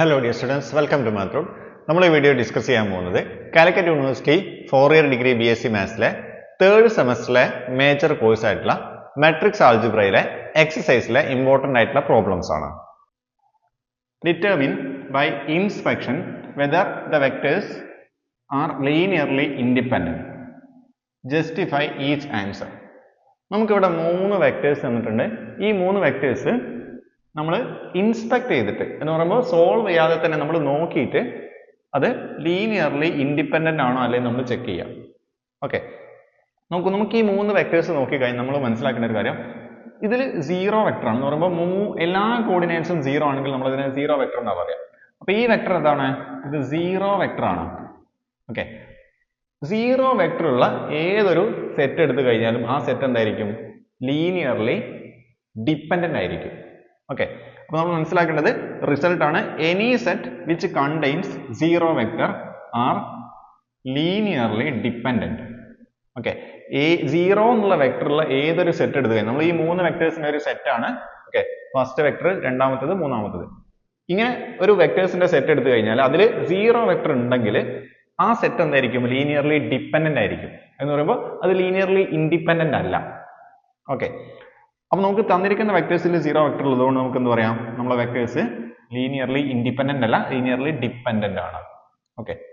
Hello dear students welcome to മാത്രം നമ്മൾ ഈ വീഡിയോ ഡിസ്കസ് ചെയ്യാൻ പോകുന്നത് Calicut university four year degree B S C മാത്സിലെ third സെമസ്റ്ററിലെ മേജർ കോഴ്സ് ആയിട്ടുള്ള മെട്രിക്സ് ആൾജിബ്രയിലെ എക്സസൈസിലെ ഇമ്പോർട്ടന്റ് ആയിട്ടുള്ള പ്രോബ്ലംസ് ആണ്. Determine by inspection whether the vectors are linearly independent justify each answer നമുക്കിവിടെ മൂന്ന് വെക്ടേഴ്സ് തന്നിട്ടുണ്ട്. ഈ മൂന്ന് വെക്ടേഴ്സ് നമ്മൾ ഇൻസ്പെക്ട് ചെയ്തിട്ട് എന്ന് പറയുമ്പോൾ സോൾവ് ചെയ്യാതെ തന്നെ നമ്മൾ നോക്കിയിട്ട് അത് ലീനിയർലി ഇൻഡിപെൻഡന്റ് ആണോ അല്ലെങ്കിൽ നമ്മൾ ചെക്ക് ചെയ്യാം. ഓക്കെ നോക്കൂ നമുക്ക് ഈ മൂന്ന് വെക്ടേഴ്സ് നോക്കിക്കഴിഞ്ഞാൽ നമ്മൾ മനസ്സിലാക്കേണ്ട ഒരു കാര്യം. ഇതിൽ സീറോ വെക്ടർ ആണ് എന്ന് പറയുമ്പോൾ മൂ എല്ലാ കോർഡിനേറ്റ്സും സീറോ ആണെങ്കിൽ നമ്മൾ ഇതിനെ സീറോ വെക്ടർ എന്നാ പറയാം. അപ്പോൾ ഈ വെക്ടർ എന്താണ്? ഇത് സീറോ വെക്ടർ ആണ്. ഓക്കെ സീറോ വെക്ടറുള്ള ഏതൊരു സെറ്റ് എടുത്തു കഴിഞ്ഞാലും ആ സെറ്റ് എന്തായിരിക്കും? ലീനിയർലി ഡിപ്പെൻഡന്റ് ആയിരിക്കും. ഓക്കെ അപ്പൊ നമ്മൾ മനസ്സിലാക്കേണ്ടത് റിസൾട്ട് ആണ് any set which contains zero vector are linearly dependent okay a zero എന്നുള്ള വെക്ടറുള്ള ഏതൊരു സെറ്റ് കഴിഞ്ഞാൽ നമ്മൾ ഈ മൂന്ന് വെക്ടേഴ്സിന്റെ ഒരു സെറ്റ് ആണ്. ഓക്കെ ഫസ്റ്റ് വെക്ടർ രണ്ടാമത്തത് മൂന്നാമത്തത്. ഇങ്ങനെ ഒരു വെക്ടേഴ്സിന്റെ സെറ്റ് എടുത്തു കഴിഞ്ഞാൽ അതിൽ സീറോ വെക്ടർ ഉണ്ടെങ്കിൽ ആ സെറ്റ് എന്തായിരിക്കും? ലീനിയർലി ഡിപ്പെൻഡന്റ് ആയിരിക്കും. എന്ന് പറയുമ്പോൾ അത് ലീനിയർലി ഇൻഡിപെൻഡന്റ് അല്ല. ഓക്കെ അപ്പൊ നമുക്ക് തന്നിരിക്കുന്ന വെക്ടേഴ്സിൽ സീറോ വെക്ടർ ഉള്ളതുകൊണ്ട് നമുക്ക് എന്ത് പറയാം? നമ്മളെ വെക്ടേഴ്സ് ലീനിയർലി ഇൻഡിപെൻഡന്റ് അല്ല ലീനിയർലി ഡിപെൻഡന്റ് ആണ്. ഓക്കെ